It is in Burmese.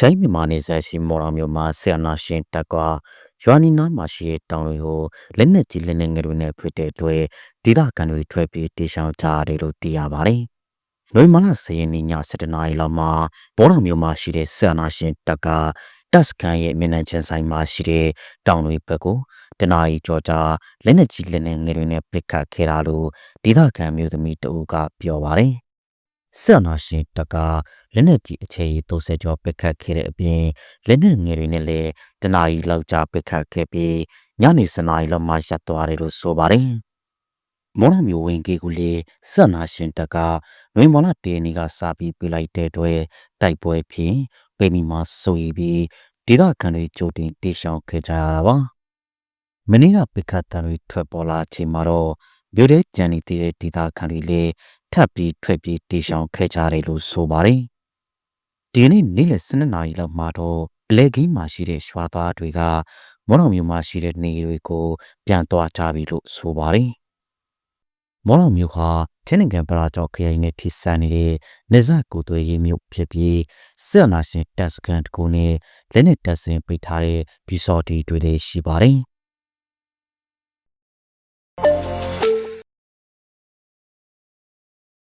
ထိုင်းမြန်မာနယ်စပ်ရှိမော်တော်မြို့မှာဆီယနာရှင်တပ်ကရွာနီနာမှာရှိတဲ့တောင်တွေကိုလက်နက်ကြီးလက်နက်ငယ်တွေနဲ့ဖိတဲ့အတွက်ဒေသခံတွေထွက်ပြေးတေရှောင်ကြရတယ်လို့သိရပါတယ်။နိုဝင်ဘာလ10ရက်နေ့ည7:00နာရီလောက်မှာဘော်တော်မြို့မှာရှိတဲ့ဆီယနာရှင်တပ်ကတပ်စခန်းရဲ့မြန်နန်ချန်ဆိုင်မှာရှိတဲ့တောင်တွေဘက်ကိုတနာရီကျော်ကြာလက်နက်ကြီးလက်နက်ငယ်တွေနဲ့ပစ်ခတ်ခဲ့တာလို့ဒေသခံမျိုးသမီးတအူးကပြောပါတယ်။ ဆက်နာရှင်တကလက်နက်ကြီးအခြေရီ30ကျော်ပစ်ခတ်ခဲ့တဲ့အပြင်လက်နက်ငယ်တွေနဲ့လည်းတနာရီလောက်ကြာပစ်ခတ်ခဲ့ပြီးညနေစနာရီလောက်မှရပ်သွားတယ်လို့ဆိုပါတယ်။မော်ရမျိုးဝင်ကေကိုလေဆက်နာရှင်တကနွေမော်လာတေနီကစာပြီးပြလိုက်တဲ့အတွက်တိုက်ပွဲဖြင့်ပေမီမှာဆိုရီပြီးဒေသခံတွေကြိုတင်တေရှောင်ခဲ့ကြရတာပါ။မင်းကပစ်ခတ်တံတွေထွက်ပေါ်လာချိန်မှာတော့မြို့ထဲကြံနေတဲ့ဒေသခံတွေလည်း ထပ်ပြီးထွက်ပြေးတေရှောင်ခဲ့ကြတယ်လို့ဆိုပါတယ်။ဒီနေ့နေ့လယ်12နာရီလောက်မှာတော့အလဲကင်းမှာရှိတဲ့ရွာသားတွေကမော်တော်မြို့မှာရှိတဲ့နေတွေကိုပြန်သွားကြပြီလို့ဆိုပါတယ်။မော်တော်မြို့ဟာထင်းနိုင်ငံပရာကျော်ခရိုင်နဲ့ထိစပ်နေတဲ့နေဇက်ကိုသွေးရေးမြို့ဖြစ်ပြီးစစ်အာဏာရှင်တပ်စခန်းတစ်ခုနဲ့လက်နက်တပ်ဆင်ပိတ်ထားတဲ့ဘီစော်တီတွေလည်းရှိပါတယ်။